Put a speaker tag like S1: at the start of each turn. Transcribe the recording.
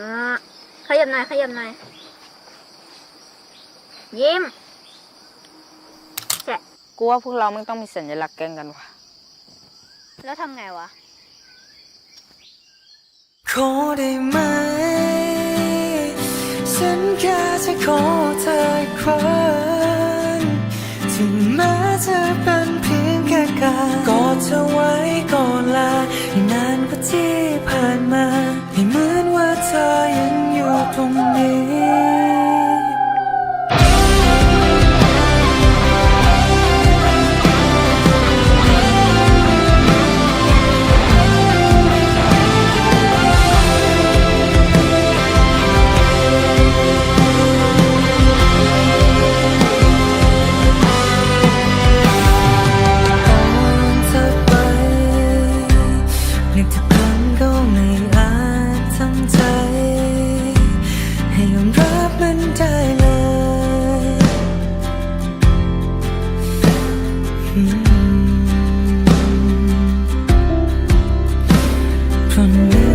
S1: อ่าขยับหน่อยขยับหน่อยยิ้มแฉะ
S2: กูว่าพวกเราไม่ต้องมีสัญลักษณ์แกล้งกันว่ะ
S1: แล้วทำไงวะ
S3: ขอได้ไหม ฉันแค่จะขอเธออีกครั้งถึงแม้จะเป็นเพียงแค่การกอดเธอไว้ก่อน open